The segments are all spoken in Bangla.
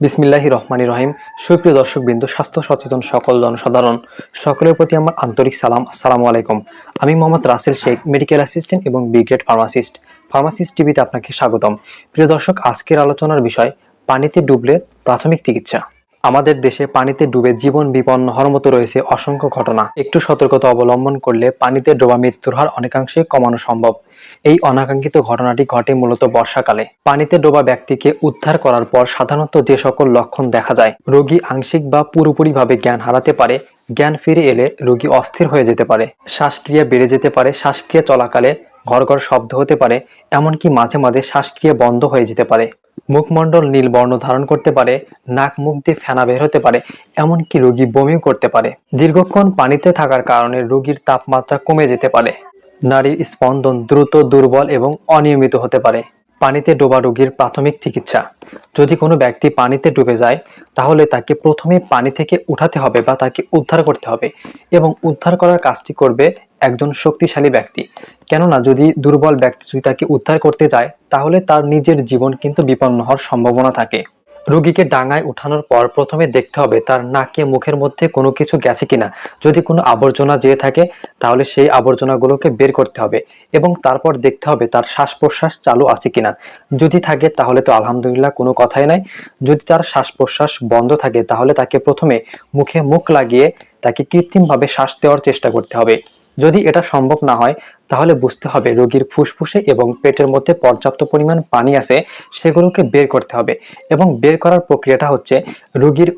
বিসমিল্লাহি রহমানি রহিম। সুপ্রিয় দর্শক বিন্দু স্বাস্থ্য সচেতন সকল জনসাধারণ, সকলের প্রতি আমার আন্তরিক সালাম। আসসালামু আলাইকুম। আমি মোহাম্মদ রাসেল শেখ মেডিকেল অ্যাসিস্ট্যান্ট এবং বিগ্রেড ফার্মাসিস্ট ফার্মাসিস্ট টিভিতে আপনাকে স্বাগতম। প্রিয় দর্শক, আজকের আলোচনার বিষয়, পানিতে ডুবলে প্রাথমিক চিকিৎসা। আমাদের দেশে পানিতে ডুবে জীবন বিপন্ন হওয়ার মতো রয়েছে অসংখ্য ঘটনা। একটু সতর্কতা অবলম্বন করলে পানিতে ডোবা মৃত্যুর হার অনেকাংশে কমানো সম্ভব। এই অনাকাঙ্ক্ষিত ঘটনাটি ঘটে মূলত বর্ষাকালে। পানিতে ডোবা ব্যক্তিকে উদ্ধার করার পর সাধারণত যে সকল লক্ষণ দেখা যায়, রোগী আংশিক বা পুরোপুরিভাবে জ্ঞান হারাতে পারে, জ্ঞান ফিরে এলে রোগী অস্থির হয়ে যেতে পারে, শ্বাসক্রিয়া বেড়ে যেতে পারে, শ্বাসক্রিয়া চলাকালে ঘর ঘর শব্দ হতে পারে, এমনকি মাঝে মাঝে শ্বাসক্রিয়া বন্ধ হয়ে যেতে পারে। মুখমণ্ডল নীল বর্ণ ধারণ করতে পারে, নাক মুখ দিয়ে ফেনা বের হতে পারে, এমনকি রোগী বমিও করতে পারে। দীর্ঘক্ষণ পানিতে থাকার কারণে রোগীর তাপমাত্রা কমে যেতে পারে। নারীর স্পন্দন দ্রুত, দুর্বল এবং অনিয়মিত হতে পারে। পানিতে ডোবা রোগীর প্রাথমিক চিকিৎসা। যদি কোনো ব্যক্তি পানিতে ডুবে যায়, তাহলে তাকে প্রথমে পানি থেকে উঠাতে হবে বা তাকে উদ্ধার করতে হবে এবং উদ্ধার করার কাজটি করবে একজন শক্তিশালী ব্যক্তি। কেননা যদি দুর্বল ব্যক্তি যদি তাকে উদ্ধার করতে যায়, তাহলে তার নিজের জীবন কিন্তু বিপন্ন হওয়ার সম্ভাবনা থাকে। রোগীকে ডাঙায় উঠানোর পর প্রথমে দেখতে হবে তার নাকে মুখের মধ্যে কোনো কিছু গেছে কিনা। যদি কোনো আবর্জনা যেয়ে থাকে, তাহলে সেই আবর্জনাগুলোকে বের করতে হবে এবং তারপর দেখতে হবে তার শ্বাস প্রশ্বাস চালু আছে কিনা। যদি থাকে, তাহলে তো আলহামদুলিল্লাহ কোনো কথাই নাই। যদি তার শ্বাস প্রশ্বাস বন্ধ থাকে, তাহলে তাকে প্রথমে মুখে মুখ লাগিয়ে তাকে কৃত্রিমভাবে শ্বাস দেওয়ার চেষ্টা করতে হবে। যদি এটা সম্ভব না হয়, তাহলে বুঝতে হবে রোগীর ফুসফুসে এবং পেটের মধ্যে পর্যাপ্ত পরিমাণ পানি আছে, সেগুলোকে বের করতে হবে। এবং বের করার প্রক্রিয়াটা হচ্ছে রোগীর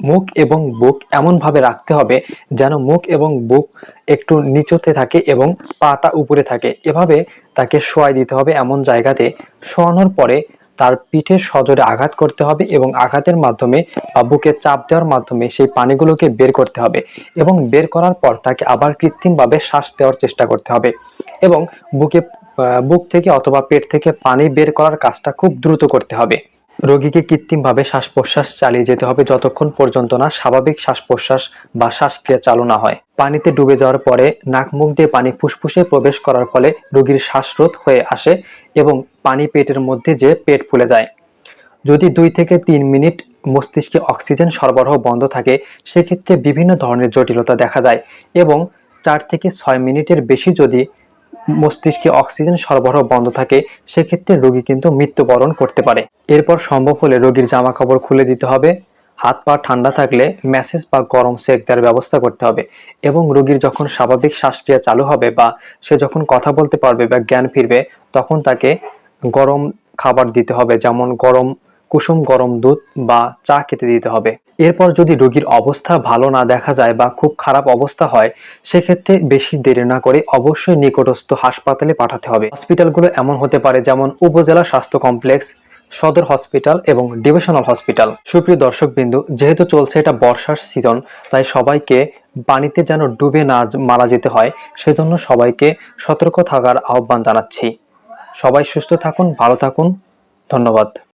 মুখ এবং বুক এমনভাবে রাখতে হবে যেন মুখ এবং বুক একটু নিচুতে থাকে এবং পাটা উপরে থাকে। এভাবে তাকে শোয়াই দিতে হবে এমন জায়গাতে। শোয়ানোর পরে তার পিঠে সজোরে আঘাত করতে হবে এবং আঘাতের মাধ্যমে বা বুকে চাপ দেওয়ার মাধ্যমে সেই পানিগুলোকে বের করতে হবে এবং বের করার পর তাকে আবার কৃত্রিমভাবে শ্বাস দেওয়ার চেষ্টা করতে হবে এবং বুকে বুক থেকে অথবা পেট থেকে পানি বের করার কাজটা খুব দ্রুত করতে হবে। রোগীকে কৃত্রিমভাবে শ্বাস প্রশ্বাস চালিয়ে যেতে হবে যতক্ষণ পর্যন্ত না স্বাভাবিক শ্বাস প্রশ্বাস বা শ্বাসক্রিয়া চালু না হয়। পানিতে ডুবে যাওয়ার পরে নাক মুখ দিয়ে পানি ফুসফুসে প্রবেশ করার ফলে রোগীর শ্বাসরোধ হয়ে আসে এবং পানি পেটের মধ্যে যে পেট ফুলে যায়। যদি দুই থেকে তিন মিনিট মস্তিষ্কে অক্সিজেন সরবরাহ বন্ধ থাকে, সেক্ষেত্রে বিভিন্ন ধরনের জটিলতা দেখা যায় এবং চার থেকে ছয় মিনিটের বেশি যদি মস্তিষ্কে অক্সিজেন সরবরাহ বন্ধ থাকে, সেক্ষেত্রে রোগী কিন্তু মৃত্যুবরণ করতে পারে। এরপর সম্ভব হলে রোগীর জামা কাপড় খুলে দিতে হবে, হাত পা ঠান্ডা থাকলে ম্যাসেজ বা গরম সেক দেওয়ার ব্যবস্থা করতে হবে এবং রোগীর যখন স্বাভাবিক শ্বাসক্রিয়া চালু হবে বা সে যখন কথা বলতে পারবে বা জ্ঞান ফিরবে, তখন তাকে গরম খাবার দিতে হবে, যেমন গরম কুসুম গরম দুধ বা চা খেতে দিতে হবে। এরপর যদি রোগীর অবস্থা ভালো না দেখা যায় বা খুব খারাপ অবস্থা হয়, সেক্ষেত্রে বেশি দেরি না করে অবশ্যই নিকটস্থ হাসপাতালে পাঠাতে হবে। হসপিটালগুলো এমন হতে পারে যেমন উপজেলা স্বাস্থ্য কমপ্লেক্স, সদর হসপিটাল এবং ডিভিশনাল হসপিটাল। সুপ্রিয় দর্শক বিন্দু যেহেতু চলছে এটা বর্ষার সিজন, তাই সবাইকে পানিতে যেন ডুবে না মারা যেতে হয়, সেজন্য সবাইকে সতর্ক থাকার আহ্বান জানাচ্ছি। সবাই সুস্থ থাকুন, ভালো থাকুন। ধন্যবাদ।